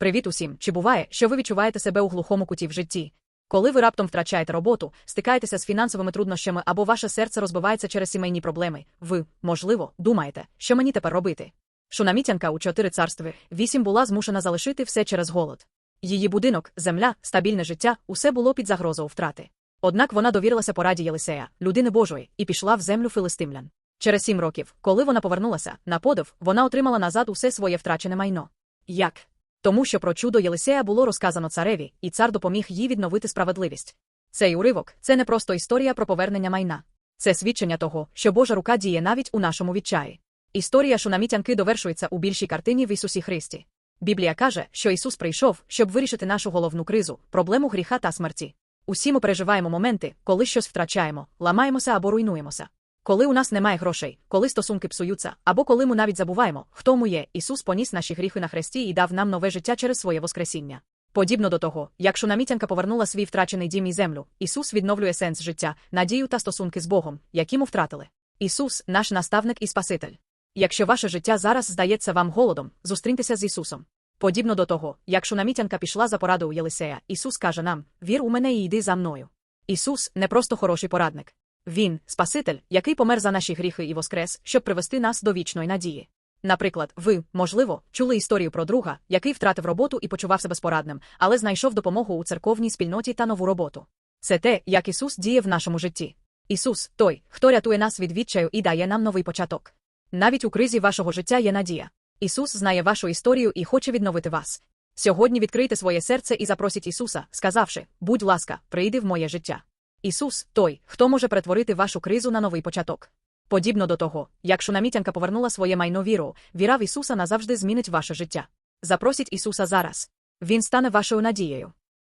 Привіт усім! Чи буває, що ви відчуваєте себе у глухому куті в житті? Коли ви раптом втрачаєте роботу, стикаєтеся з фінансовими труднощами або ваше серце розбивається через сімейні проблеми, ви, можливо, думаєте, що мені тепер робити? Шунамітянка у чотири царстви вісім була змушена залишити все через голод. Її будинок, земля, стабільне життя усе було під загрозою втрати. Однак вона довірилася пораді Єлисея, людини Божої, і пішла в землю филистимлян. Через сім років, коли вона повернулася, на подив, вона отримала назад усе своє втрачене майно. Як? Тому що про чудо Єлисея було розказано цареві, і цар допоміг їй відновити справедливість. Цей уривок це не просто історія про повернення майна. Це свідчення того, що Божа рука діє навіть у нашому відчаї. Історія шунамітянки довершується у більшій картині в Ісусі Христі. Біблія каже, що Ісус прийшов, щоб вирішити нашу головну кризу, проблему гріха та смерті. Усі ми переживаємо моменти, коли щось втрачаємо, ламаємося або руйнуємося. Коли у нас немає грошей, коли стосунки псуються, або коли ми навіть забуваємо, хто ми є, Ісус поніс наші гріхи на хресті і дав нам нове життя через своє Воскресіння. Подібно до того, як шунамітянка повернула свій втрачений дім і землю, Ісус відновлює сенс життя, надію та стосунки з Богом, які ми втратили. Ісус наш наставник і Спаситель. Якщо ваше життя зараз здається вам голодом, зустріньтеся з Ісусом. Подібно до того, як шунамітянка пішла за порадою Єлисея, Ісус каже нам: Вір у мене і йди за мною. Ісус не просто хороший порадник. Він Спаситель, який помер за наші гріхи і воскрес, щоб привести нас до вічної надії. Наприклад, ви, можливо, чули історію про друга, який втратив роботу і почувався безпорадним, але знайшов допомогу у церковній спільноті та нову роботу. Це те, як Ісус діє в нашому житті. Ісус той, хто рятує нас від відчаю і дає нам новий початок. Навіть у кризі вашого життя є надія. Ісус знає вашу історію і хоче відновити вас. Сьогодні відкрийте своє серце і запросіть Ісуса, сказавши: Будь ласка, прийди в моє життя. Ісус той, хто може перетворити вашу кризу на новий початок. Подібно до того, як шунамітянка повернула своє майно віру, віра в Ісуса назавжди змінить ваше життя. Запросіть Ісуса зараз. Він стане вашою надією.